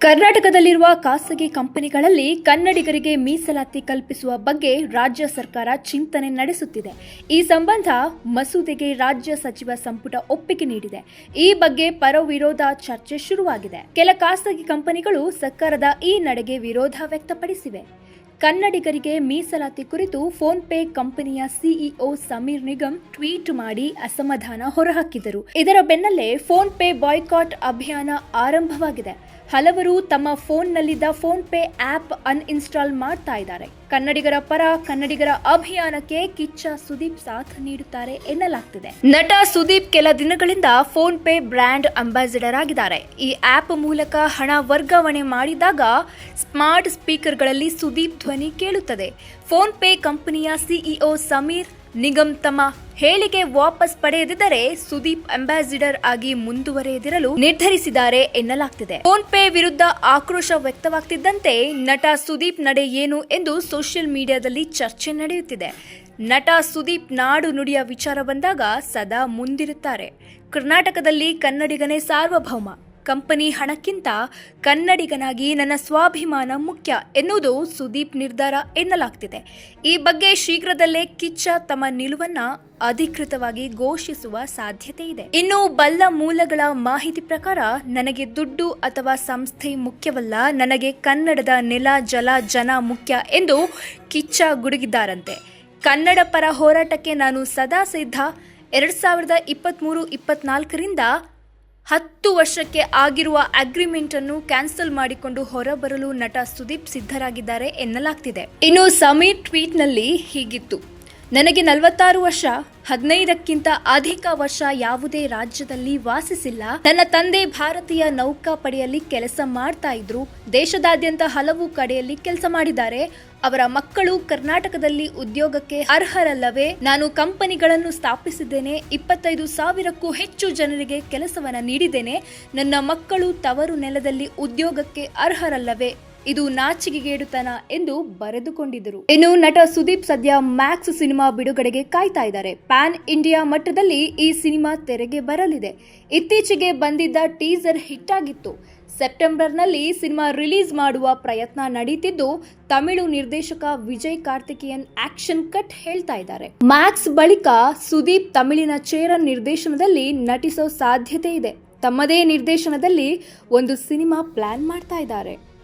ಕರ್ನಾಟಕದಲ್ಲಿರುವ ಖಾಸಗಿ ಕಂಪನಿಗಳಲ್ಲಿ ಕನ್ನಡಿಗರಿಗೆ ಮೀಸಲಾತಿ ಕಲ್ಪಿಸುವ ಬಗ್ಗೆ ರಾಜ್ಯ ಸರ್ಕಾರ ಚಿಂತನೆ ನಡೆಸುತ್ತಿದೆ. ಈ ಸಂಬಂಧ ಮಸೂದೆಗೆ ರಾಜ್ಯ ಸಚಿವ ಸಂಪುಟ ಒಪ್ಪಿಗೆ ನೀಡಿದೆ. ಈ ಬಗ್ಗೆ ಪರ ವಿರೋಧ ಚರ್ಚೆ ಶುರುವಾಗಿದೆ. ಕೆಲ ಖಾಸಗಿ ಕಂಪನಿಗಳು ಸರ್ಕಾರದ ಈ ನಡೆಗೆ ವಿರೋಧ ವ್ಯಕ್ತಪಡಿಸಿವೆ. ಕನ್ನಡಿಗರಿಗೆ ಮೀಸಲಾತಿ ಕುರಿತು ಫೋನ್ ಪೇ ಕಂಪನಿಯ ಸಿಇಒ ಸಮೀರ್ ನಿಗಮ್ ಟ್ವೀಟ್ ಮಾಡಿ ಅಸಮಾಧಾನ ಹೊರಹಾಕಿದರು. ಇದರ ಬೆನ್ನಲ್ಲೇ ಫೋನ್ ಪೇ ಬಾಯ್ಕಾಟ್ ಅಭಿಯಾನ ಆರಂಭವಾಗಿದೆ. ಹಲವರು ತಮ್ಮ ಫೋನ್ನಲ್ಲಿದ್ದ ಫೋನ್ ಪೇ ಆಪ್ ಅನ್ಇನ್ಸ್ಟಾಲ್ ಮಾಡ್ತಾ ಇದ್ದಾರೆ. ಕನ್ನಡಿಗರ ಪರ ಕನ್ನಡಿಗರ ಅಭಿಯಾನಕ್ಕೆ ಕಿಚ್ಚ ಸುದೀಪ್ ಸಾಥ್ ನೀಡುತ್ತಾರೆ ಎನ್ನಲಾಗ್ತಿದೆ. ನಟ ಸುದೀಪ್ ಕೆಲ ದಿನಗಳಿಂದ ಫೋನ್ ಪೇ ಬ್ರ್ಯಾಂಡ್ ಅಂಬಾಸಿಡರ್ ಆಗಿದ್ದಾರೆ. ಈ ಆಪ್ ಮೂಲಕ ಹಣ ವರ್ಗಾವಣೆ ಮಾಡಿದಾಗ ಸ್ಮಾರ್ಟ್ ಸ್ಪೀಕರ್ಗಳಲ್ಲಿ ಸುದೀಪ್ ಧ್ವನಿ ಕೇಳುತ್ತದೆ. ಫೋನ್ ಪೇ ಕಂಪನಿಯ ಸಿಇಒ ಸಮೀರ್ ನಿಗಮ್ ತಮ್ಮ ಹೇಳಿಕೆ ವಾಪಸ್ ಪಡೆಯದಿದ್ದರೆ ಸುದೀಪ್ ಅಂಬಾಸಿಡರ್ ಆಗಿ ಮುಂದುವರೆಯದಿರಲು ನಿರ್ಧರಿಸಿದ್ದಾರೆ ಎನ್ನಲಾಗ್ತಿದೆ. ಫೋನ್ ಪೇ ವಿರುದ್ಧ ಆಕ್ರೋಶ ವ್ಯಕ್ತವಾಗ್ತಿದ್ದಂತೆ ನಟ ಸುದೀಪ್ ನಡೆ ಏನು ಎಂದು ಸೋಷಿಯಲ್ ಮೀಡಿಯಾದಲ್ಲಿ ಚರ್ಚೆ ನಡೆಯುತ್ತಿದೆ. ನಟ ಸುದೀಪ್ ನಾಡು ನುಡಿಯ ವಿಚಾರ ಬಂದಾಗ ಸದಾ ಮುಂದಿರುತ್ತಾರೆ. ಕರ್ನಾಟಕದಲ್ಲಿ ಕನ್ನಡಿಗನೇ ಸಾರ್ವಭೌಮ. ಕಂಪನಿ ಹಣಕ್ಕಿಂತ ಕನ್ನಡಿಗನಾಗಿ ನನ್ನ ಸ್ವಾಭಿಮಾನ ಮುಖ್ಯ ಎನ್ನುವುದು ಸುದೀಪ್ ನಿರ್ಧಾರ ಎನ್ನಲಾಗ್ತಿದೆ. ಈ ಬಗ್ಗೆ ಶೀಘ್ರದಲ್ಲೇ ಕಿಚ್ಚ ತಮ್ಮ ನಿಲುವನ್ನ ಅಧಿಕೃತವಾಗಿ ಘೋಷಿಸುವ ಸಾಧ್ಯತೆ ಇದೆ. ಇನ್ನು ಬಲ್ಲ ಮೂಲಗಳ ಮಾಹಿತಿ ಪ್ರಕಾರ ನನಗೆ ದುಡ್ಡು ಅಥವಾ ಸಂಸ್ಥೆ ಮುಖ್ಯವಲ್ಲ, ನನಗೆ ಕನ್ನಡದ ನೆಲ, ಜಲ, ಜನ ಮುಖ್ಯ ಎಂದು ಕಿಚ್ಚ ಗುಡುಗಿದ್ದಾರಂತೆ. ಕನ್ನಡ ಪರ ಹೋರಾಟಕ್ಕೆ ನಾನು ಸದಾ ಸಿದ್ಧ. ಎರಡ್ ಸಾವಿರದ ಇಪ್ಪತ್ತ್ಮೂರು ಇಪ್ಪತ್ನಾಲ್ಕರಿಂದ ಹತ್ತು ವರ್ಷಕ್ಕೆ ಆಗಿರುವ ಅಗ್ರಿಮೆಂಟ್ ಅನ್ನು ಕ್ಯಾನ್ಸಲ್ ಮಾಡಿಕೊಂಡು ಹೊರಬರಲು ನಟ ಸುದೀಪ್ ಸಿದ್ಧರಾಗಿದ್ದಾರೆ ಎನ್ನಲಾಗ್ತಿದೆ. ಇನ್ನು ಸಮೀರ್ ಟ್ವೀಟ್ನಲ್ಲಿ ಹೀಗಿತ್ತು. ನನಗೆ ನಲವತ್ತಾರು ವರ್ಷ ಹದಿನೈದಕ್ಕಿಂತ ಅಧಿಕ ವರ್ಷ ಯಾವುದೇ ರಾಜ್ಯದಲ್ಲಿ ವಾಸಿಸಿಲ್ಲ. ತನ್ನ ತಂದೆ ಭಾರತೀಯ ನೌಕಾಪಡೆಯಲ್ಲಿ ಕೆಲಸ ಮಾಡ್ತಾ ಇದ್ರು. ದೇಶದಾದ್ಯಂತ ಹಲವು ಕಡೆಯಲ್ಲಿ ಕೆಲಸ ಮಾಡಿದ್ದಾರೆ. ಅವರ ಮಕ್ಕಳು ಕರ್ನಾಟಕದಲ್ಲಿ ಉದ್ಯೋಗಕ್ಕೆ ಅರ್ಹರಲ್ಲವೇ? ನಾನು ಕಂಪನಿಗಳನ್ನು ಸ್ಥಾಪಿಸಿದ್ದೇನೆ. ಇಪ್ಪತ್ತೈದು ಸಾವಿರಕ್ಕೂ ಹೆಚ್ಚು ಜನರಿಗೆ ಕೆಲಸವನ್ನು ನೀಡಿದ್ದೇನೆ. ನನ್ನ ಮಕ್ಕಳು ತವರು ನೆಲದಲ್ಲಿ ಉದ್ಯೋಗಕ್ಕೆ ಅರ್ಹರಲ್ಲವೇ? ಇದು ನಾಚಿಕೆಗೇಡುತನ ಎಂದು ಬರೆದುಕೊಂಡಿದ್ದರು. ಇನ್ನು ನಟ ಸುದೀಪ್ ಸದ್ಯ ಮ್ಯಾಕ್ಸ್ ಸಿನಿಮಾ ಬಿಡುಗಡೆಗೆ ಕಾಯ್ತಾ ಇದ್ದಾರೆ. ಪ್ಯಾನ್ ಇಂಡಿಯಾ ಮಟ್ಟದಲ್ಲಿ ಈ ಸಿನಿಮಾ ತೆರೆಗೆ ಬರಲಿದೆ. ಇತ್ತೀಚೆಗೆ ಬಂದಿದ್ದ ಟೀಸರ್ ಹಿಟ್ ಆಗಿತ್ತು ಸೆಪ್ಟೆಂಬರ್ನಲ್ಲಿ ಸಿನಿಮಾ ರಿಲೀಸ್ ಮಾಡುವ ಪ್ರಯತ್ನ ನಡೀತಿದ್ದು, ತಮಿಳು ನಿರ್ದೇಶಕ ವಿಜಯ್ ಕಾರ್ತಿಕೇಯನ್ ಆಕ್ಷನ್ ಕಟ್ ಹೇಳ್ತಾ ಇದ್ದಾರೆ. ಮ್ಯಾಕ್ಸ್ ಬಳಿಕ ಸುದೀಪ್ ತಮಿಳಿನ ಚೇರನ್ ನಿರ್ದೇಶನದಲ್ಲಿ ನಟಿಸೋ ಸಾಧ್ಯತೆ ಇದೆ. ತಮ್ಮದೇ ನಿರ್ದೇಶನದಲ್ಲಿ ಒಂದು ಸಿನಿಮಾ ಪ್ಲಾನ್ ಮಾಡ್ತಾ ಇದ್ದಾರೆ.